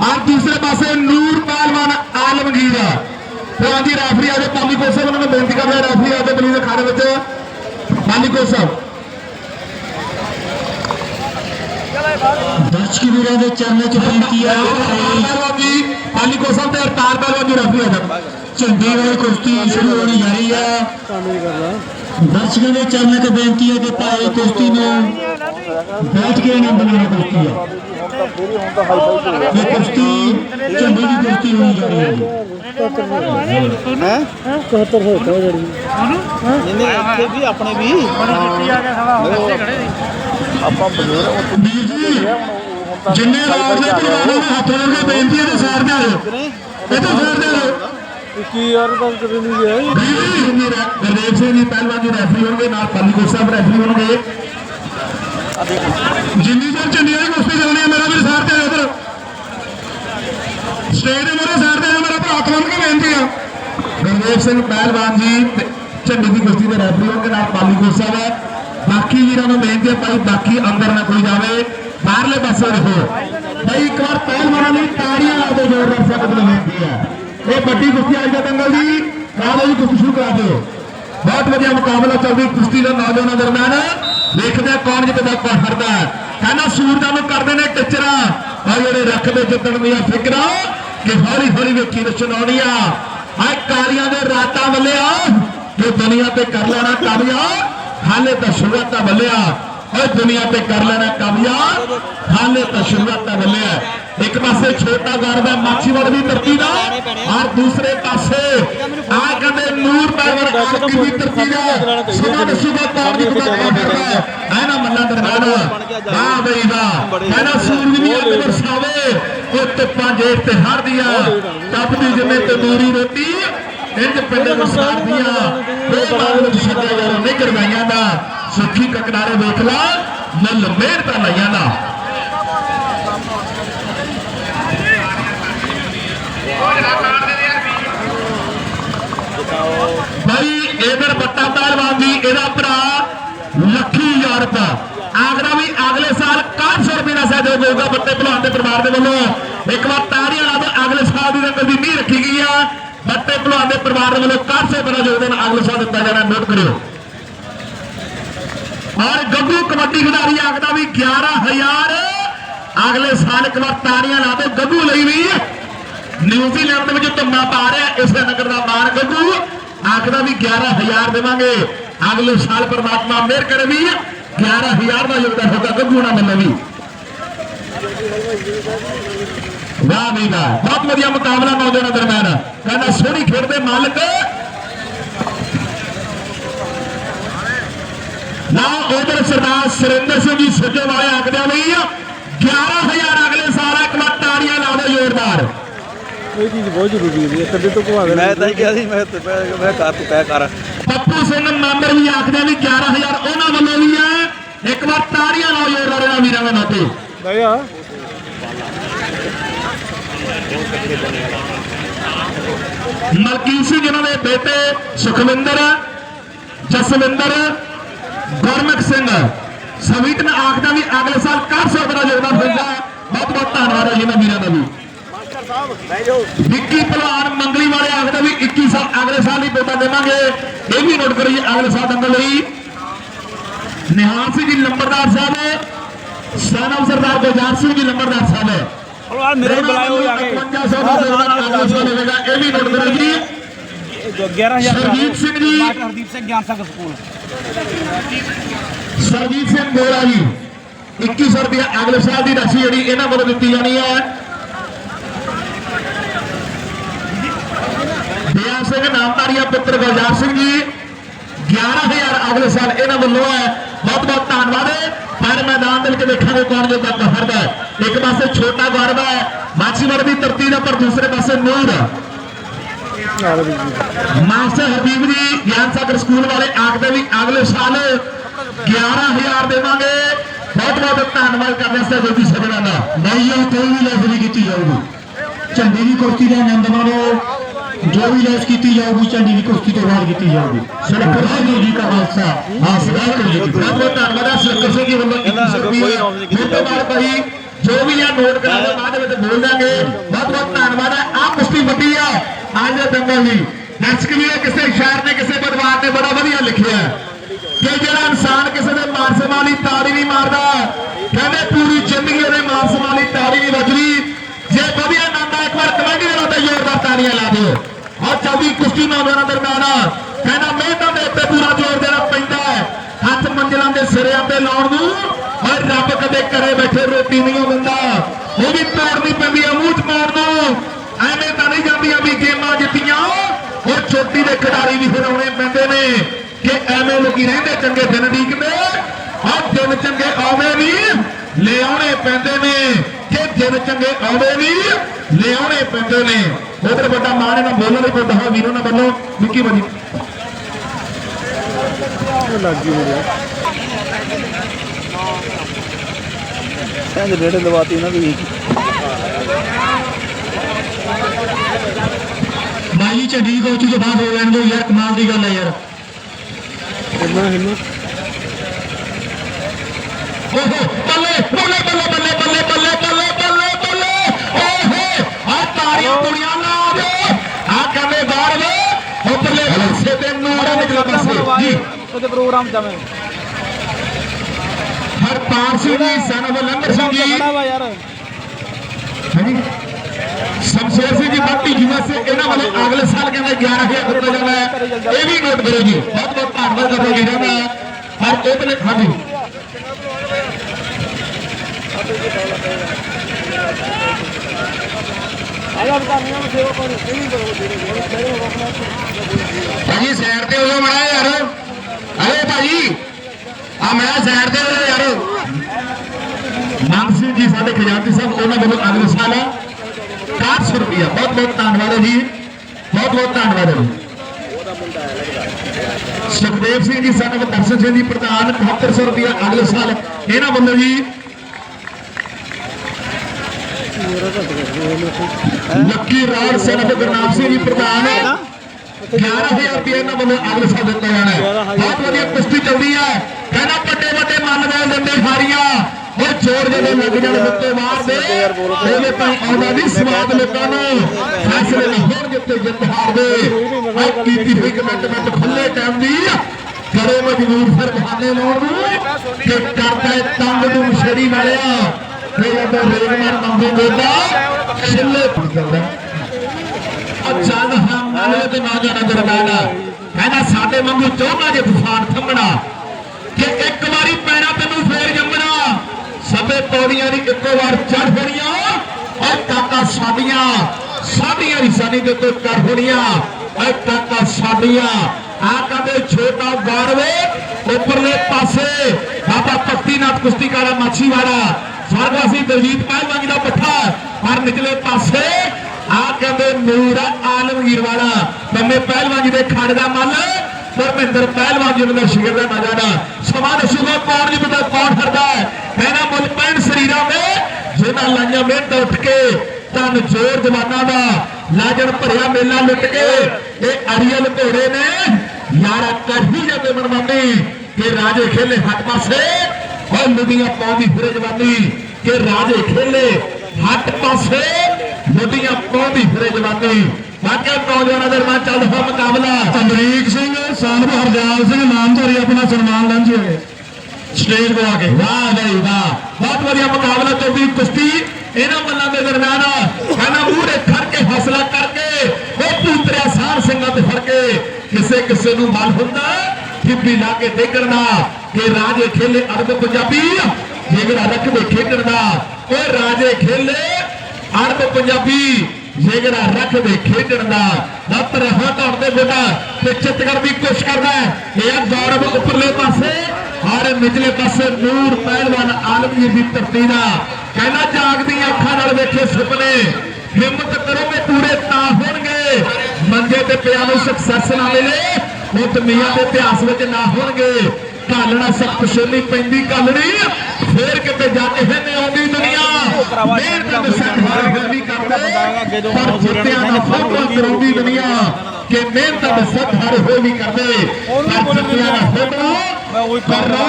ਔਰ ਦੂਸਰੇ ਪਾਸੇ ਨੂਰ ਪਹਿਲਵਾਨ ਆਲਮਗੀਰ ਤੇ ਆਂਦੀ ਰੈਫਰੀ ਆਦੇ ਪਾਲੀ ਕੋਸਾ ਉਹਨਾਂ ਨੂੰ ਬੇਨਤੀ ਕਰਦੇ ਰੈਫਰੀ ਆਦੇ ਪਲੀਜ਼ ਅਖਾੜੇ ਵਿੱਚ ਪਾਲੀ ਕੋਸਾ ਦਰਸ਼ਕ ਵੀਰਾਂ ਦੇ ਚਰਨਾਂ 'ਚ ਬੇਨਤੀ ਆ ਪਾਲੀ ਕੋਸਾ ਤੇ ਅਵਤਾਰ ਪਹਿਲਵਾਨ ਜੀ ਰੈਫਰੀ ਆਦੇ ਝੰਡੇ ਵਾਲੀ ਕੁਸ਼ਤੀ ਸ਼ੁਰੂ ਹੋਣੀ ਜਾ ਰਹੀ ਆ ਦਰਸ਼ਕਾਂ ਦੇ ਚਰਨਾਂ 'ਚ ਬੇਨਤੀ ਹੈ ਕਿ ਭਾਈ ਕੁਸ਼ਤੀ ਨੂੰ ਬੈਠ ਕੇ ਆਨੰਦ ਲੈਣਾ ਕੁਸ਼ਤੀ ਆ ਇਹ ਕੁਸ਼ਤੀ ਝੰਡੇ ਦੀ ਕੁਸ਼ਤੀ ਹੋਣੀ ਜਾ ਰਹੀ ਹੈ ਹੈ? 71 ਹੋ ਗਿਆ ਜਿਹੜੀ। ਨਹੀਂ ਨਹੀਂ ਇੱਥੇ ਵੀ ਆਪਣੇ ਵੀ। ਆਪਾਂ ਬਜ਼ੁਰਗ ਵੀਰ ਜੀ ਜਿੰਨੇ ਰਾਜ ਦੇ ਪ੍ਰਧਾਨਾਂ ਨੂੰ ਹੱਥ ਜੋੜ ਕੇ ਬੇਨਤੀ ਹੈ ਤੇ ਸਾਰ ਦੇ ਆਓ ਇਹ ਤਾਂ ਸਾਰ ਦੇ ਆਓ ਕੀ ਯਾਰ ਤਾਂ ਕਦੇ ਨਹੀਂ ਗਿਆ ਵੀਰ ਗੁਰਦੇਵ ਸਿੰਘ ਜੀ ਪਹਿਲਵਾਨ ਜੀ ਰੈਫਰੀ ਹੋਣਗੇ ਨਾਲ ਪਾਲੀ ਕੋਟ ਸਾਹਿਬ ਰੈਫਰੀ ਹੋਣਗੇ। ਜਿੰਨੀ ਚਿਰ ਚੰਡੀਗੜ੍ਹ ਦੀ ਕੁਸ਼ਤੀ ਚੱਲਣੀ ਹੈ ਮੇਰਾ ਵੀ ਸਾਰ ਤੇ ਉਧਰ ਸਟੇਜ ਦੇ ਮੋਰੇ ਸਾਰ ਤੇ ਮੇਰਾ ਭਰਾ ਹੱਥ ਬੰਨ ਕੇ ਬੇਨਤੀ ਆ। ਗੁਰਦੇਵ ਸਿੰਘ ਪਹਿਲਵਾਨ ਜੀ ਝੰਡੀ ਦੀ ਕੁਸ਼ਤੀ ਦੇ ਰੈਫਰੀ ਹੋਣਗੇ ਨਾਲ ਪਾਲੀ ਕੋਟ ਸਾਹਿਬ ਹੈ। ਬਾਕੀ ਵੀਰਾਂ ਨੂੰ ਬੇਨਤੀ ਹੈ ਭਾਈ ਬਾਕੀ ਅੰਦਰ ਨਾ ਕੋਈ ਜਾਵੇ ਬਾਹਰਲੇ ਪਾਸੇ ਰਹੋ ਭਾਈ ਇੱਕ ਵਾਰ ਪਹਿਲਵਾਨਾਂ ਲਈ ਤਾੜੀਆਂ ਲਾ ਦਿਓ ਜ਼ੋਰਦਾਰ ਨੂੰ ਬੇਨਤੀ ਹੈ। ਇਹ ਵੱਡੀ ਕੁਸ਼ਤੀ ਅੱਜ ਦਾ ਦੰਗਲ ਦੀ ਨਾਲ ਜੀ ਕੁਸ਼ਤੀ ਸ਼ੁਰੂ ਕਰਾ ਦਿਓ। ਬਹੁਤ ਵਧੀਆ ਮੁਕਾਬਲਾ ਚੱਲਦੀ ਕੁਸ਼ਤੀ ਦੇ ਨੌਜਵਾਨਾਂ ਦਰਮਿਆਨ। ਦੇਖਦੇ ਹਾਂ ਕੌਣ ਜਿੱਤਦਾ, ਕੌਣ ਹਾਰਦਾ ਕਹਿੰਦਾ ਸੂਰਜਾਂ ਨੂੰ ਕਰਦੇ ਨੇ ਟਿਚਰਾ। ਆ ਜਿਹੜੇ ਰੱਖਦੇ ਜਿੱਤਣ ਦੀਆਂ ਫਿਕਰਾਂ, ਕਿ ਹੌਲੀ ਹੌਲੀ ਵੇਖੀ ਰਚਨ ਆਉਣੀ ਆ ਆ ਕਾਲੀਆਂ ਦੇ ਰਾਤਾਂ ਵੱਲਿਆ ਕਿ ਦੁਨੀਆ ਤੇ ਕਰ ਲੈਣਾ ਕਾਮਯਾਬ। ਹਾਲੇ ਤਾਂ ਸ਼ੁਰੂਆਤ ਤਾਂ ਵੱਲਿਆ। ਓਏ ਦੁਨੀਆ ਤੇ ਕਰ ਲੈਣਾ ਕਾਮਯਾਬ ਹਾਲੇ ਤਾਂ ਸ਼ੁਰੂਆਤ ਤਾਂ ਵੱਲਿਆ ਇੱਕ ਪਾਸੇ ਛੋਟਾ ਗਰਦਾ ਮਾਛੀਵਾੜ ਦੀ ਧਰਤੀ ਦਾ ਔਰ ਦੂਸਰੇ ਪਾਸੇ ਆ ਕਹਿੰਦੇ ਨੂਰ ਪੈਵਰ ਆਕ ਦੀ ਧਰਤੀ ਦਾ ਸੁਬਾ ਦੇ ਸੁਬਾ ਕੌਣ ਦੀ ਬਤਾ ਕਰਦਾ ਹੈ ਨਾ ਮੱਲਾ ਦਰਬਾਰ ਵਾਹ ਬਈ ਵਾਹ ਕਹਿੰਦਾ ਸੂਰਜ ਵੀ ਅੱਗ ਵਰਸਾਵੇ ਉਹ ਧੁੱਪਾਂ ਜੇਠ ਤੇ ਹਰਦੀਆਂ ਤਪਦੀ ਜਿਵੇਂ ਤੰਦੂਰੀ ਰੋਟੀ ਇੰਜ ਪਿੰਡ ਦੀਆਂ ਬੇਬਾਲ ਵਿੱਚ ਸੱਜਾ ਯਾਰ ਨਹੀਂ ਕਰਵਾਈਆਂ ਦਾ ਸੁੱਖੀ ਕਕੜਾਰੇ ਵੇਖ ਲਾ ਮੈਂ ਮਿਹਰ ਤਾਂ ਲਈਆਂ ਦਾ ਭਾਈ ਇਧਰ ਬੱਟਾ ਪਹਿਲਵਾਨ ਜੀ, ਇਹਦਾ ਭਰਾ ਲੱਖੀ ਯੂਰਪ ਆਗਰਾ ਵੀ ਅਗਲੇ ਸਾਲ 6100 ਰੁਪਏ ਦਾ ਸਹਿਯੋਗ ਹੋਊਗਾ ਬੱਟੇ ਭਲਵਾਨ ਦੇ ਪਰਿਵਾਰ ਦੇ ਵੱਲੋਂ? ਇੱਕ ਵਾਰ ਤਾੜੀਆਂ ਲਾ ਦਿਓ, ਅਗਲੇ ਸਾਲ ਦੀ ਰਕਮ ਦੀ ਨੀਂਹ ਰੱਖੀ ਗਈ ਆ। ਬੱਟੇ ਭਲਵਾਨ ਦੇ ਪਰਿਵਾਰ ਦੇ ਵੱਲੋਂ 6100 ਰੁਪਏ ਦਾ ਯੋਗਦਾਨ ਅਗਲੇ ਸਾਲ ਦਿੱਤਾ ਜਾਣਾ, ਨੋਟ ਕਰਿਓ। ਔਰ ਗੱਗੂ ਕਬੱਡੀ ਖਿਡਾਰੀ ਆਖਦਾ ਵੀ 11000 ਅਗਲੇ ਸਾਲ ਇੱਕ ਵਾਰ ਤਾੜੀਆਂ ਲਾ ਦਿਓ। ਗੱਗੂ ਲਈ ਵੀ ਨਿਊਜ਼ੀਲੈਂਡ ਦੇ ਵਿੱਚ ਧੁੰਮਾ ਪਾ ਰਿਹਾ ਇਸੇ ਨਗਰ ਦਾ ਮਾਨ ਗੱਗੂ ਆਖਦਾ ਵੀ 11000 ਦੇਵਾਂਗੇ। ਅਗਲੇ ਸਾਲ ਪਰਮਾਤਮਾ ਮਿਹਰ ਕਰੇ ਵੀ 11000 ਦਾ ਯੋਗਦਾਨ ਹੋਗਾ ਗੱਗੂ ਨਾਲ ਮੰਨੋ ਵੀ। ਵਾਹ ਵੀ ਵਾਹ। ਬਹੁਤ ਵਧੀਆ ਮੁਕਾਬਲਾ ਨੌਜਵਾਨਾਂ ਦਰਮਿਆਨ। ਕਹਿੰਦਾ ਸੋਹਣੀ ਖੇਡ ਦੇ ਮਾਲਕ ਨਾ ਉਧਰ ਸਰਦਾਰ ਸੁਰਿੰਦਰ ਸਿੰਘ ਜੀ ਸੱਜੇ ਵਾਲੇ ਆਖਦੇ ਆ ਵੀ 11000 ਅਗਲੇ ਸਾਲ ਇੱਕ ਵਾਰ ਤਾੜੀਆਂ ਲਾ ਦਿਓ ਜ਼ੋਰਦਾਰ। ਇਹ ਚੀਜ਼ ਬਹੁਤ ਜ਼ਰੂਰੀ ਹੈ ਕਦੇ ਤੋਂ ਘਵਾ ਮੈਂ ਤਾਂ ਹੀ ਕਿਹਾ ਸੀ ਮੈਂ ਤੇ ਮੈਂ ਕਰ ਤੂੰ ਕਹਿ ਕਰ। ਪੱਪੂ ਸਿੰਘ ਮੈਂਬਰ ਵੀ ਆਖਦੇ ਵੀ 11000 ਉਹਨਾਂ ਵੱਲੋਂ ਵੀ ਹੈ ਇੱਕ ਵਾਰ ਤਾੜੀਆਂ ਲਾਓ ਜ਼ੋਰਦਾਰ ਇਹਨਾਂ ਵੀਰਾਂ ਦੇ ਨਾਤੇ। ਦਇਆ ਮਲਕੀਤ ਸਿੰਘ ਇਹਨਾਂ ਦੇ ਬੇਟੇ ਸੁਖਵਿੰਦਰ ਜਸਵਿੰਦਰ ਗੁਰਮੁਖ ਸਿੰਘ ਸਵੀਟ ਨੇ ਆਖਦਾ ਵੀ ਅਗਲੇ ਸਾਲ 400 ਰੁਪਏ ਦਾ ਯੋਗਦਾਨ ਹੋਊਗਾ ਬਹੁਤ ਬਹੁਤ ਧੰਨਵਾਦ ਹੈ ਜੀ ਇਹਨਾਂ ਵੀਰਾਂ ਦਾ ਵੀ। ਵਿੱਕੀ ਭਲਵਾਨ ਮੰਗਲੀ ਵਾਲੇ ਆਖਦਾ ਵੀ 21 ਸਾਲ ਅਗਲੇ ਸਾਲ ਹੀ ਪੇਟਾ ਦੇਵਾਂਗੇ। ਇਹ ਵੀ ਨੋਟ ਕਰੀਏ ਅਗਲੇ ਸਾਲ ਦੰਗਲ ਲਈ। ਨਿਹਾਲ ਸਿੰਘ ਜੀ ਲੰਬਰਦਾਰ ਸਾਹਿਬ। ਸਾਨਾ ਸਰਦਾਰ ਗੁਰਜਾਰ ਸਿੰਘ ਜੀ ਲੰਬਰਦਾਰ ਸਾਹਿਬ। ਉਹ ਮੇਰੇ ਹੀ ਬੁਲਾਏ ਹੋਏ ਆ ਕੇ। 55 ਦਾ ਅਗਲੇ ਸਾਲ ਹੋਵੇਗਾ ਇਹ ਵੀ ਨੋਟ ਕਰੋ ਜੀ 11000 ਸਰਜੀਤ ਸਿੰਘ ਜੀ। ਮਾਸਟਰ ਹਰਦੀਪ ਸਿੰਘ ਗਿਆਨ ਸੰਘ ਸਕੂਲ। ਸਰਜੀਤ ਸਿੰਘ ਗੋਰਾ ਜੀ 2100 ਰੁਪਏ ਅਗਲੇ ਸਾਲ ਦੀ ਰਾਸ਼ੀ ਜਿਹੜੀ ਇਹਨਾਂ ਵੱਲੋਂ ਦਿੱਤੀ ਜਾਣੀ ਹੈ। ਦਿਆ ਸਿੰਘ ਨਾਮਧਾਰੀਆ ਪੁੱਤਰ ਗੁਲਜ਼ਾਰ ਸਿੰਘ ਜੀ 11000 ਅਗਲੇ ਸਾਲ ਇਹਨਾਂ ਵੱਲੋਂ ਹੈ। ਬਹੁਤ ਬਹੁਤ ਧੰਨਵਾਦ। ਪਰ ਮੈਦਾਨ ਦੇ ਵਿੱਚ ਦੇਖਾਂਗੇ ਕੌਣ ਜਿੱਤਦਾ ਪਹਰਦਾ ਇੱਕ ਪਾਸੇ ਛੋਟਾ ਗੌਰਵ ਹੈ ਮਾਛੀਵਾੜ ਦੀ ਧਰਤੀ ਦਾ ਪਰ ਦੂਸਰੇ ਪਾਸੇ ਨੂਰ ਮਾਸਟਰ ਹਬੀਬ ਜੀ ਗਿਆਨ ਸਾਗਰ ਸਕੂਲ ਵਾਲੇ ਆਖਦੇ ਵੀ ਅਗਲੇ ਸਾਲ 11000 ਦੇਵਾਂਗੇ ਬਹੁਤ ਬਹੁਤ ਧੰਨਵਾਦ ਕਰਦੇ ਹਾਂ ਜੋਤੀ ਸਭਨਾ ਦਾ ਨਹੀਂ ਇਹ ਕੋਈ ਵੀ ਲੈਸ ਨਹੀਂ ਕੀਤੀ ਜਾਊਗੀ ਝੰਡੀ ਦੀ ਕੁਸ਼ਤੀ ਦਾ ਆਨੰਦ ਮਾਣੋ ਜੋ ਵੀ ਲੈਸ ਕੀਤੀ ਜਾਊਗੀ ਝੰਡੀ ਦੀ ਕੁਸ਼ਤੀ ਤੋਂ ਬਾਅਦ ਕੀਤੀ ਜਾਊਗੀ ਵਾਹਿਗੁਰੂ ਜੀ ਕਾ ਖਾਲਸਾ ਵਾਹਿਗੁਰੂ ਜੀ ਕੀ ਫਤਿਹ ਬਹੁਤ ਬਹੁਤ ਧੰਨਵਾਦ ਹੈ ਸਰਕਰ ਸਿੰਘ ਜੀ ਵੱਲੋਂ ਇਹਨਾਂ 21 ਕੋਈ ਨਾਮ ਨਹੀਂ ਕੀਤਾ ਮੁੰਡੇ ਨਾਲ ਭਾਈ ਜੋ ਵੀ ਆ ਨੋਟ ਕਰਾ ਲਓ ਬਾਅਦ ਵਿੱਚ ਬੋਲ ਦਾਂਗੇ ਬਹੁਤ ਬਹੁਤ ਧੰਨਵਾਦ ਹੈ ਆ ਕੁਸ਼ਤੀ ਵੱਡੀ ਆ ਅੱਜ ਦੰਗਲ ਦੀ ਦਰਸ਼ਕ ਵੀ ਕਿਸੇ ਸ਼ਾਇਰ ਨੇ ਕਿਸੇ ਵਿਦਵਾਨ ਨੇ ਬੜਾ ਵਧੀਆ ਲਿਖਿਆ ਕਿ ਜਿਹੜਾ ਇਨਸਾਨ ਕਿਸੇ ਦੇ ਮਾਨ ਸਨਮਾਨ ਤਾੜੀ ਨਹੀਂ ਮਾਰਦਾ, ਕਹਿੰਦੇ ਪੂਰੀ ਜ਼ਿੰਦਗੀ ਉਹਦੇ ਮਾਨ ਸਨਮਾਨ ਤਾੜੀ ਨਹੀਂ ਵੱਜਦੀ। ਜੇ ਵਧੀਆ ਆਨੰਦ ਇੱਕ ਵਾਰ ਕਮੈਂਟ ਦੇ ਉੱਤੇ ਜ਼ੋਰਦਾਰ ਤਾੜੀਆਂ ਲਾ ਦਿਓ। ਔਰ ਚੌਵੀ ਕੁਸ਼ਤੀ ਨੌਜਵਾਨਾਂ ਦਰਮਿਆਨ ਕਹਿੰਦਾ ਮਿਹਨਤਾਂ ਦੇ ਉੱਤੇ ਪੂਰਾ ਜ਼ੋਰ ਦੇਣਾ ਪੈਂਦਾ ਹੈ। ਹੱਥ ਮੰਜ਼ਲਾਂ ਦੇ ਸਿਰਿਆਂ ਤੇ ਲਾਉਣ ਨੂੰ ਔਰ ਰੱਬ ਕਦੇ ਘਰੇ ਬੈਠੇ ਰੋਟੀ ਨਹੀਂ ਦਿੰਦਾ। ਉਹ ਵੀ ਤੋੜਨੀ ਪੈਂਦੀ ਆ ਮੂੰਹ ਚ ਪਾਉਣ ਨੂੰ। ਐਵੇਂ ਤਾਂ ਜਾਂਦੀਆਂ ਵੀ ਗੇਮਾਂ ਜਿੱਤੀਆਂ। ਔਰ ਚੋਟੀ ਦੇ ਖਿਡਾਰੀ ਵੀ ਹਰਾਉਣੇ ਪੈਂਦੇ ਨੇ ਕਿ ਐਵੇਂ ਲੋਕੀ ਰਹਿੰਦੇ ਚੰਗੇ ਦਿਨ ਡੀਕਦੇ ਔਰ ਦਿਨ ਚੰਗੇ ਆਵੇ ਵੀ ਲਿਆਉਣੇ ਪੈਂਦੇ ਨੇ। ਕਿ ਦਿਨ ਚੰਗੇ ਆਵੇ ਵੀ ਲਿਆਉਣੇ ਪੈਂਦੇ ਨੇ। ਉਧਰ ਵੱਡਾ ਮਾਣ ਇਹਨਾਂ ਬੋਲਣ ਲਈ ਵੱਡਾ ਹੋਇਆ ਵੀਰੋ ਨਾ ਵੱਲੋਂ। ਵਿੱਕੀ ਭਾਜੀ ਇਹ ਲੱਗ ਗਈ ਮੇਰੇ ਕਹਿੰਦੇ ਲਵਾਤੀ ਇਹਨਾਂ ਦੀ ਬਾਈ ਜੀ ਝੰਡੀ ਦੀ ਕੋਸ਼ਤੀ ਤੋਂ ਬਾਅਦ ਹੋ ਲੈਣ ਦਿਓ ਯਾਰ ਕਮਾਲ ਦੀ ਗੱਲ ਹੈ ਯਾਰ। ਇਹਨਾਂ ਇਹਨੂੰ ਓਹੋ ਬੱਲੇ ਬੱਲੇ ਬੱਲੇ ਬੱਲੇ ਬੱਲੇ ਬੱਲੇ ਬੱਲੇ ਬੱਲੇ ਬੱਲੇ। ਓਹੋ ਆ ਤਾੜੀਆਂ ਦੁਨੀਆ ਨਾ ਆਵੇ ਆ ਕਹਿੰਦੇ ਬਾਹਰ ਵੇ। ਉਪਰਲੇ ਪਾਸੇ ਤੇ ਨੂਰ ਨਿਕਲ ਪਾਸੇ। ਜੀ। ਉਹਦੇ ਪ੍ਰੋਗਰਾਮ ਜਾਵੇਂ। ਹਰਪਾਲ ਸਿੰਘ ਜੀ ਸਨ ਲੰਗਰ ਖੜਾ ਵਾ ਯਾਰ। ਹਾਂਜੀ। ਸ਼ਮਸ਼ੇਰ ਸਿੰਘ ਜੀ ਬਾਕੀ ਯੂਐਸਏ ਇਹਨਾਂ ਵੱਲੋਂ ਅਗਲੇ ਸਾਲ ਕਹਿੰਦੇ 11000 ਦਿੱਤਾ ਜਾਣਾ ਹੈ ਇਹ ਵੀ ਨੋਟ ਕਰੋ ਜੀ ਬਹੁਤ ਬਹੁਤ ਧੰਨਵਾਦ ਕਰੋ ਜੀ ਇਹਨਾਂ ਦਾ ਹਰ ਇੱਕ ਨੇ ਹਾਂਜੀ ਭਾਜੀ ਸਾਈਡ ਤੇ ਹੋ ਜਾਓ ਮੜਾ ਯਾਰ ਅਰੇ ਭਾਜੀ ਆ ਮੈਂ ਸਾਈਡ ਤੇ ਹੋ ਜਾਓ ਯਾਰ ਮਾਨ ਸਿੰਘ ਜੀ ਸਾਡੇ ਖਜ਼ਾਨਚੀ ਸਾਹਿਬ ਉਹਨਾਂ ਵੱਲੋਂ ਅਗਲੇ ਸਾਲ 400 ਰੁਪਇਆ ਬਹੁਤ ਬਹੁਤ ਧੰਨਵਾਦ ਹੈ ਜੀ। ਬਹੁਤ ਬਹੁਤ ਧੰਨਵਾਦ ਹੈ ਸੁਖਦੇਵ ਸਿੰਘ ਜੀ, ਸਾਡੇ ਦਰਸ਼ਨ ਸਿੰਘ ਜੀ, ਪ੍ਰਧਾਨ 7500 ਰੁਪਇਆ ਅਗਲੇ ਸਾਲ। ਇਹਨਾਂ ਵੱਲੋਂ ਜੀ। ਲੱਕੀ ਰਾਜ ਸਿੰਘ ਗੁਰਨਾਮ ਸਿੰਘ ਜੀ, ਪ੍ਰਧਾਨ। 11000 ਰੁਪਏ ਇਹਨਾਂ ਵੱਲੋਂ ਅਗਲੇ ਸਾਲ ਦਿੱਤਾ ਜਾਣਾ ਹੈ। ਬਹੁਤ ਵਧੀਆ ਕੁਸ਼ਤੀ ਚੱਲਦੀ ਹੈ। ਕਹਿੰਦਾ ਵੱਡੇ ਵੱਡੇ ਮੱਲ ਦੇ ਲੰਡੇ ਫਾਰੀਆਂ ਉਹ ਜੋੜ ਲੱਗ ਜਾਣ ਉੱਤੇ ਮਾਰਦੇ ਉਹਦੇ ਤਾਂ ਆਉਂਦਾ ਨਹੀਂ, ਸਵਾਦ ਲੋਕਾਂ ਨੂੰ ਫੈਸਲੇ ਨਹੀਂ ਹੋਣ ਜਿੱਤੇ ਜਿੱਤ ਹਾਰਦੇ। ਆ ਕੀਤੀ ਹੋਈ ਕਮੈਂਟਮੈਂਟ ਖੁੱਲੇ ਟਾਈਮ ਦੀ। ਕਰੇ ਮਜਬੂਰ ਫਿਰ ਬਹਾਨੇ ਲਾਉਣ ਨੂੰ ਕਿ ਕਰਦਾ ਹੈ ਤੰਗ ਨੂੰ ਛੜੀ ਵਾਲਿਆ ਤੇ ਜਦੋਂ ਰੇਗਮਾਰ ਮੰਗੇ ਗੋਦਾ ਛਿੱਲੇ ਚੱਲਦਾ। ਉਹ ਹਾਂ ਨਾਲੇ ਤੇ ਨਾ ਜਾਣਾ ਦਰਬਾਨਾ ਕਹਿੰਦਾ ਸਾਡੇ ਵਾਂਗੂ ਚਾਹੁੰਦਾ ਜੇ ਤੂਫਾਨ ਥੰਮਣਾ ਕਿ ਇੱਕ ਵਾਰੀ ਪੈਣਾ ਤੈਨੂੰ ਫੇਰ ਜੰਮਣਾ ਸਭੇ ਦੀ ਇੱਕੋ ਵਾਰ ਚੜ ਹੋਣੀਆਂ? ਓਏ ਕਾਕਾ ਸਾਡੀਆਂ ਸਾਡੀਆਂ ਨਿਸ਼ਾਨੀ ਦੇ ਉੱਤੇ ਕਰ ਹੋਣੀਆਂ। ਓਏ ਕਾਕਾ ਸਾਡੀਆਂ। ਆ ਕਹਿੰਦੇ ਛੋਟਾ ਬਾਰਵੇ ਉੱਪਰਲੇ ਪਾਸੇ। ਬਾਬਾ ਪੱਤੀਨਾਥ ਕੁਸ਼ਤੀਕਾਰਾ ਮਾਛੀਵਾੜਾ। ਸਵਰਗਵਾਸੀ ਦਲਜੀਤ ਪਹਿਲਵਾਨ ਦਾ ਪੱਠਾ। ਪਰ ਨਿਚਲੇ ਪਾਸੇ, ਆ ਕਹਿੰਦੇ ਨੂਰ ਆਲਮਗੀਰ ਵਾਲਾ। ਬੰਮੇ ਪਹਿਲਵਾਨ ਜੀ ਦੇ ਖੜ ਦਾ ਮੱਲ, ਧਰਮਿੰਦਰ ਪਹਿਲਵਾਨ ਜੀ ਦਾ ਸ਼ਿਕਰ ਦਾ ਨਜ਼ਾਰਾ ਸਮਾਨ ਦੱਸੂਗਾ ਕੌਣ ਜੀ ਬਤਾ ਕੌਣ ਫਿਰਦਾ ਹੈ? मेरा मुल पैन शरीरा में जिन्हें लाइया मेहनत उठ के तन जोर जवाना का लाजन भरिया मेला लुट के ये अरियल घोड़े ने यारा कर ही जाते मनमानी के राजे खेले हट पासे और लुडियां पाँदी फिरे जवानी के राजे खेले हट पासे ਲੁੱਡੀਆਂ ਪਾਉਂਦੀ ਫਿਰੇ ਜਵਾਨੀ ਵਾਕਿਆ ਨੌਜਵਾਨਾਂ ਦੇ ਮਨ ਚੱਲਦਾ ਮੁਕਾਬਲਾ ਅਮਰੀਕ ਸਿੰਘ ਸਾਨਭ ਹਰਜਾਲ ਸਿੰਘ ਨਾਮਧਾਰੀ ਆਪਣਾ ਸਨਮਾਨ ਲੈਂਦੇ ਹੋਏ ਸਟੇਜ ਕੋ ਆ ਕੇ। ਵਾਹ ਬਈ, ਵਾਹ। ਬਹੁਤ ਵਧੀਆ ਮੁਕਾਬਲਾ ਚੌਧਰੀ ਕੁਸ਼ਤੀ। ਇਹਨਾਂ ਮੱਲਾਂ ਦੇ ਦਰਮਿਆਨ ਕਹਿੰਦਾ ਮੂਹਰੇ ਖੜ ਕੇ ਹੌਸਲਾ ਕਰਕੇ ਉਹ ਪੂਤਰਿਆ ਸਾਰ ਸਿੰਘਾਂ ਤੇ ਫੜ ਕੇ। ਕਿਸੇ ਕਿਸੇ ਨੂੰ ਮਨ ਹੁੰਦਾ ਠਿੱਬੀ ਲਾ ਕੇ ਡੇਗਣ ਕਿ ਰਾਜੇ ਖੇਲੇ ਅਰਬ ਪੰਜਾਬੀ। ਜਿਹੜਾ ਰੱਖਦੇ ਖੇਡਣ ਦਾ ਉਹ ਰਾਜੇ ਖੇਲੇ ਅਰਬ ਪੰਜਾਬੀ। ਜਿਹੜਾ ਰੱਖਦੇ ਖੇਡਣ ਦਾ ਨੱਤ ਰਹਾ ਦੌੜਦੇ ਬੇਟਾ ਤੇ ਚਿੱਤਗੜ ਦੀ ਕੋਸ਼ਿਸ਼ ਕਰਦਾ ਇਹ ਆ ਗੌਰਵ ਉੱਪਰਲੇ ਪਾਸੇ। ਔਰ ਨਿਚਲੇ ਪਾਸੇ ਨੂਰ ਪਹਿਲਵਾਨ ਆਲਮਗੀਰ ਦੀ ਧਰਤੀ ਦਾ ਕਹਿੰਦਾ ਜਾਗਦੀਆਂ ਅੱਖਾਂ ਨਾਲ ਵੇਖੇ ਸੁਪਨੇ। ਹਿੰਮਤ ਕਰੋਗੇ ਪੂਰੇ ਤਾਂ ਹੋਣਗੇ। ਮੰਜੇ ਤੇ ਪਿਆ ਨੂੰ ਸਕਸੈਸ ਨਾ ਮਿਲੇ, ਉਹ ਦੁਨੀਆ ਦੇ ਇਤਿਹਾਸ ਵਿੱਚ ਨਾ ਹੋਣਗੇ। ਢਾਲਣਾ ਸਖਤ ਸ਼ੋਲੀ ਪੈਂਦੀ ਕਲੜੀ ਫੇਰ ਕਿਤੇ ਜਾ ਕੇ ਇਹਨੇ ਆਉਂਦੀ ਦੁਨੀਆ। ਮਿਹਨਤ ਦੇ ਸਹਾਰੇ ਗਰਮੀ ਕਰਦੇ, ਪਰ ਜਿੱਤਿਆਂ ਦਾ ਫੋਟੋ ਕਰਾਉਂਦੀ ਦੁਨੀਆ, ਕਿ ਮਿਹਨਤ ਦੇ ਸਹਾਰੇ ਹੋ ਵੀ ਕਰਦੇ, ਪਰ ਜਿੱਤਿਆਂ ਦਾ ਫੋਟੋ ਉਹੀ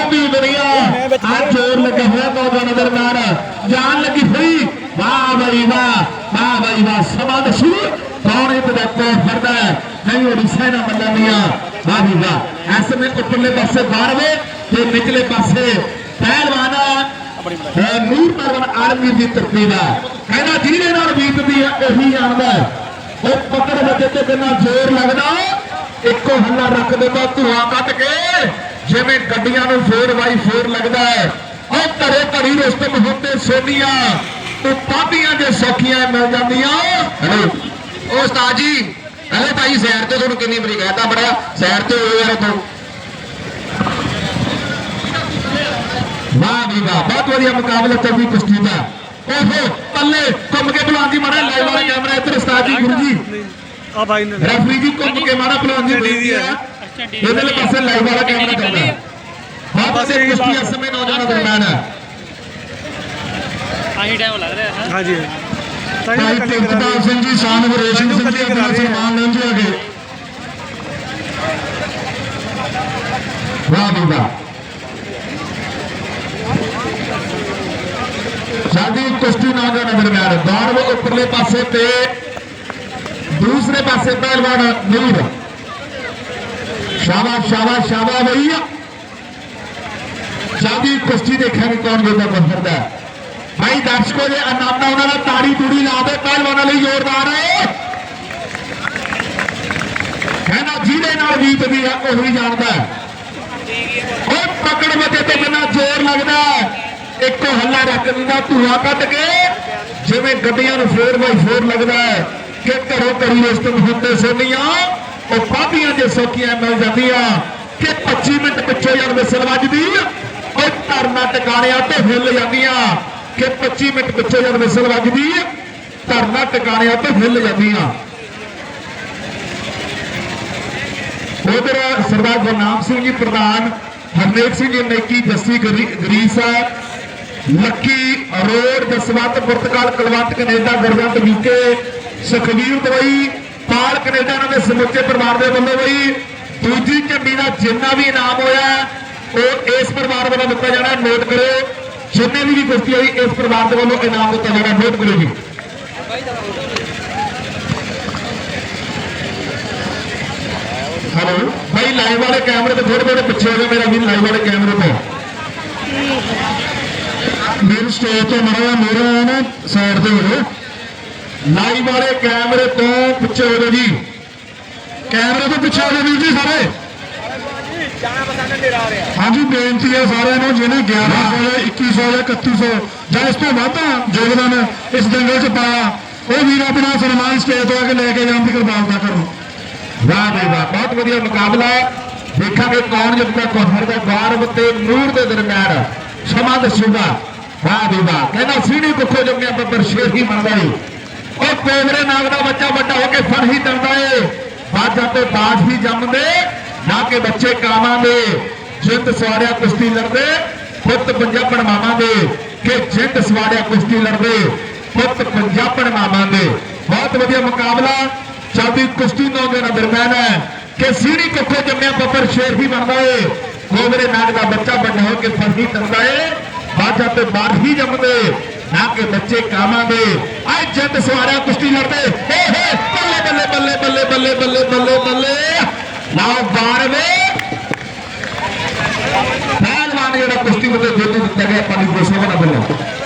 ਵੀ ਦੁਨੀਆ ਅੱਜ ਜੋਰ ਲੱਗਾ ਹੋਇਆ ਨੌਜਵਾਨਾਂ ਦਰਮਿਆਨ। ਜਾਨ ਲੱਗੀ ਹੋਈ। ਵਾਹ ਬਈ ਵਾਹ ਵਾਹ ਬਈ ਵਾਹ ਸਮਾਂ ਦਾ ਸ਼ੁਰੂ। ਕੌਣ ਇਹ ਪਦਾਰਥ ਫਰਦਾ ਹੈ। ਨਹੀਂ ਉੜੀਸਾ ਨਾ ਮੰਨਣੀਆਂ ਵਾਹ ਵੀ ਵਾਹ। ਐਸੇ ਵਿੱਚ ਉੱਪਰਲੇ ਪਾਸੇ 12ਵੇਂ ਤੇ ਨਿਚਲੇ ਪਾਸੇ ਪਹਿਲਵਾਨ ਅਹ ਨੂਰ ਪਰਵਨ ਆਲਮਗੀਰ ਦੀ ਤਰਤੀਬ ਹੈ ਕਹਿੰਦਾ ਜਿਹਦੇ ਨਾਲ ਬੀਤਦੀ ਹੈ ਉਹੀ ਹੈ। ਉਹ ਪਕੜ ਵੱਜੇ ਤੇ ਬਿਨਾਂ ਜ਼ੋਰ ਲੱਗਦਾ। ਇੱਕੋ ਹੱਲਾ ਰੱਖ ਦਿੰਦਾ ਧੂਆਂ ਕੱਢ ਕੇ। ਜਿਵੇਂ ਗੱਡੀਆਂ ਨੂੰ 4x4 ਲੱਗਦਾ ਹੈ ਉਹ ਘਰੇ ਘੜੀ ਰੁਸਤਮ ਹੁੰਦੇ ਸੋਨੀਆਂ ਤੇ ਪਾਪੀਆਂ ਦੇ ਸੌਖੀਆਂ ਮਿਲ ਜਾਂਦੀਆਂ। ਹੈਲੋ ਉਹ ਉਸਤਾਦ ਜੀ ਹਲੇ ਭਾਈ ਸੈਰ ਤੇ ਤੁਹਾਨੂੰ ਕਿੰਨੀ ਵਾਰੀ ਕਹਿਤਾ ਬੜਾ ਸੈਰ ਤੇ ਹੋਏ ਯਾਰ ਉਥੋਂ। ਵਾਹ ਵੀ ਵਾਹ ਬਹੁਤ ਵਧੀਆ ਮੁਕਾਬਲਾ ਚੱਲਦੀ ਕੁਸ਼ਤੀ ਦਾ ਓਹੋ ਪੱਲੇ ਘੁੰਮ ਕੇ ਭਲਵਾਨ ਜੀ ਮਾੜਾ ਲਾਈਵ ਵਾਲਾ ਕੈਮਰਾ ਇੱਧਰ ਉਸਤਾਦ ਜੀ ਗੁਰੂ ਜੀ। ਆ ਭਾਈ ਨੇ। ਰੈਫਰੀ ਜੀ ਘੁੰਮ ਕੇ ਮਾੜਾ ਭਲਵਾਨ ਜੀ ਬੇਨਤੀ ਹੈ। ਪਾਸੇ ਲਾਈਵ ਵਾਲਾ ਕੈਮਰਾ ਚੱਲਦਾ। ਹੈ ਬਹੁਤ ਵਧੀਆ ਕੁਸ਼ਤੀ ਇਸ ਸਮੇਂ ਨੌਜਵਾਨਾਂ ਦਰਮਿਆਨ ਹੈ। ਆਹੀ ਟਾਈਮ ਲੱਗ ਰਿਹਾ ਹੈ। ਹਾਂਜੀ। ਤਾਂ ਭਾਈ ਇਹ ਕੱਲੀ ਕਰਾ ਭਗਤਪਾਲ ਸਿੰਘ ਜੀ ਸਾਨਵ ਰੇਸ਼ਮ ਸਿੰਘ ਜੀ ਆਪਣਾ ਸਨਮਾਨ ਲੈਂਦੇ ਹੈਗੇ ਵਾਹ ਵੀ ਵਾਹ ਸਾਡੀ ਕੁਸ਼ਤੀ ਨੌਜਵਾਨਾਂ ਦਰਮਿਆਨ ਦੌੜ ਉੱਪਰਲੇ ਪਾਸੇ ਤੇ ਦੂਸਰੇ ਪਾਸੇ ਪਹਿਲਵਾਨ ਨੂਰ ਸ਼ਾਬਾਸ਼ ਸ਼ਾਬਾਸ਼ ਸ਼ਾਬਾਸ਼ ਭਈਆ ਸਾਡੀ ਕੁਸ਼ਤੀ ਦੇਖਾਂਗੇ ਕੌਣ ਜਿੱਤਦਾ ਬੰਦਰਦਾ ਭਾਈ ਦਰਸ਼ਕੋ ਦੇ ਆਨੰਦ ਉਹਨਾਂ ਦਾ ਤਾੜੀ ਤੂੜੀ ਲਾ ਦੇ, ਪਹਿਲਵਾਨਾਂ ਲਈ ਜ਼ੋਰਦਾਰ ਹੈ। ਕਹਿੰਦਾ ਜਿਹਦੇ ਨਾਲ ਬੀਤਦੀ ਹੈ ਉਹੀ ਜਾਣਦਾ ਉਹ ਪਕੜ ਮਤੇ ਤੇ ਬਿਨਾ ਜ਼ੋਰ ਲੱਗਦਾ ਇੱਕੋ ਹੱਲਾ ਰੱਖ ਦਿੰਦਾ, ਧੂਆ ਕੱਢ ਕੇ। ਜਿਵੇਂ ਗੱਡੀਆਂ ਨੂੰ 4x4 ਲੱਗਦਾ ਕਿ ਘਰੋਂ ਘਰੀ ਰਸਤਮ ਹੁੰਦੇ ਸੋਨੀਆਂ। ਉਹ ਪਾਪੀਆਂ ਦੇ ਸੌਕੀਆਂ ਮਿਲ ਜਾਂਦੀਆਂ ਕਿ 25 ਮਿੰਟ ਪਿੱਛੇ ਜਦ ਵਿਸਲ ਵੱਜਦੀ ਉਹ ਧਰਨਾ ਟਿਕਾਣਿਆਂ ਤੇ ਹਿੱਲ ਜਾਂਦੀਆਂ ਕਿ 25 ਮਿੰਟ ਪਿੱਛੇ ਜਦ ਵਿਸਲ ਵੱਜਦੀ ਧਰਨਾ ਟਿਕਾਣਿਆਂ ਤੇ ਹਿੱਲ ਜਾਂਦੀਆਂ ਉਧਰ ਸਰਦਾਰ ਗੁਰਨਾਮ ਸਿੰਘ ਜੀ ਪ੍ਰਧਾਨ ਹਰਨੇਕ ਸਿੰਘ ਜੀ ਨੇਕੀ ਜੱਸੀ ਗਰੀ- ਗਰੀਸ ਲੱਕੀ ਰੋਡ ਜਸਵੰਤ ਪੁਰਤਗਾਲ Kalwant Canada Gurjant UK Sukhveer Dubai Pal Canada ਇਹਨਾਂ ਦੇ ਸਮੁੱਚੇ ਪਰਿਵਾਰ ਦੇ ਵੱਲੋਂ ਬਈ ਦੂਜੀ ਝੰਡੀ ਦਾ ਜਿੰਨਾ ਵੀ ਇਨਾਮ ਹੋਇਆ, ਉਹ ਇਸ ਪਰਿਵਾਰ ਵੱਲੋਂ ਦਿੱਤਾ ਜਾਣਾ। ਨੋਟ ਕਰਿਓ, ਜਿੰਨੇ ਵੀ ਵੀ ਕੁਸ਼ਤੀ ਹੋਈ, ਇਸ ਪਰਿਵਾਰ ਦੇ ਵੱਲੋਂ ਇਨਾਮ ਦਿੱਤਾ ਜਾਣਾ। ਨੋਟ ਕਰਿਓ ਜੀ। ਹੈਲੋ ਭਾਈ ਲਾਈਵ ਵਾਲੇ ਕੈਮਰੇ ਤੋਂ ਥੋੜੇ ਥੋੜੇ ਪਿੱਛੇ ਹੋ ਜਾ ਮੇਰਾ ਵੀ ਲਾਈਵ ਵਾਲੇ ਕੈਮਰੇ ਤੋਂ। ਮੇਰੇ ਸਟੇਜ ਤੋਂ ਮੜਾ ਮੇਰਾ ਹੈ ਨਾ ਸਾਈਡ ਤੇ ਹੋ ਲਾਈਵ ਵਾਲੇ ਕੈਮਰੇ ਤੋਂ ਪਿੱਛੇ ਹੋ ਜਾਓ ਜੀ। ਕੈਮਰੇ ਤੋਂ ਪਿੱਛੇ ਹੋ ਜਾਓ ਵੀਰ ਜੀ ਸਾਰੇ। ਹਾਂਜੀ, ਬੇਨਤੀ ਹੈ ਸਾਰਿਆਂ ਨੂੰ, ਜਿਹਨੇ 1100 ਜਾਂ 2100 ਜਾਂ 3100 ਜਾਂ ਇਸ ਤੋਂ ਵੱਧ ਯੋਗਦਾਨ ਇਸ ਦੰਗਲ 'ਚ ਪਾਇਆ, ਉਹ ਵੀਰ ਆਪਣਾ ਸਨਮਾਨ ਸਟੇਜ ਤੋਂ ਆ ਕੇ ਲੈ ਕੇ ਜਾਣ ਦੀ ਕਿਰਪਾਲਤਾ ਕਰੋ। ਵਾਹ ਬਈ ਵਾਹ, ਬਹੁਤ ਵਧੀਆ ਮੁਕਾਬਲਾ ਦੇਖਾਂਗੇ ਕੌਣ ਜਿੱਤਦਾ ਕੋਹਰ ਦਾ ਗੌਰਵ ਤੇ ਨੂਰ ਦੇ ਦਰਮਿਆਨ ਸਮਾਂ ਦੱਸੂਗਾ। ਵਾਹ ਬਈ ਵਾਹ। ਕਹਿੰਦਾ, ਸੀੜੀ ਕੁੱਖੋ ਜੰਮਿਆ, ਬੱਬਰ ਸ਼ੇਰ ਹੀ ਮੰਨਦਾ ਏ। ਉਹ ਕੋਬਰੇ ਨਾਗ ਦਾ ਬੱਚਾ ਵੱਡਾ ਹੋ ਕੇ ਫਰ ਹੀ ਦੰਦਾ ਏ। ਬਾਜਾਂ ਤੇ ਬਾਜ ਹੀ ਜੰਮਦੇ, ਨਾ ਕਿ ਬੱਚੇ ਕਾਵਾਂ ਦੇ। ਜਿੰਦ ਸਵਾਰਿਆ ਕੁਸ਼ਤੀ ਲੜਦੇ, ਪੁੱਤ ਪੰਜਾਬਣ ਮਾਵਾਂ ਦੇ। ਕਿ ਜਿੰਦ ਸਵਾਰਿਆ ਕੁਸ਼ਤੀ ਲੜਦੇ, ਪੁੱਤ ਪੰਜਾਬਣ ਮਾਵਾਂ ਦੇ। ਬਹੁਤ ਵਧੀਆ ਮੁਕਾਬਲਾ। ਚਾਦੀ ਕੁਸ਼ਤੀ ਨੌਜਵਾਨਾਂ ਦਰਮਿਆਨ ਹੈ। ਕਿ ਸੀੜੀ ਕਿੱਥੇ ਜੰਮਿਆ, ਬੱਬਰ ਸ਼ੇਰ ਹੀ ਬਣਦਾ ਏ। ਕੋਬਰੇ ਨਾਗ ਦਾ ਬੱਚਾ ਵੱਡਾ ਹੋ ਕੇ ਫਰਦੀ ਕਰਦਾ ਏ। ਬਾਜਾ ਤੇ ਬਾਹਰ ਹੀ ਜੰਮਦੇ। ਨਾ ਕਿ ਬੱਚੇ ਕਾਮਾਂ ਦੇ। ਆਏ ਜਿੱਤ ਸਵਾਰਿਆ, ਕੁਸ਼ਤੀ ਲੜਦੇ। ਏ ਹੇ, ਬੱਲੇ ਬੱਲੇ ਬੱਲੇ ਬੱਲੇ ਬੱਲੇ ਬੱਲੇ ਬੱਲੇ ਬੱਲੇ। ਨਾ 12ਵੇਂ ਪਹਿਲਵਾਨ ਜਿਹੜਾ ਕੁਸ਼ਤੀ ਵਿੱਚ ਜਿੱਤ ਦਿੱਤਾ ਗਿਆ ਪਾਣੀ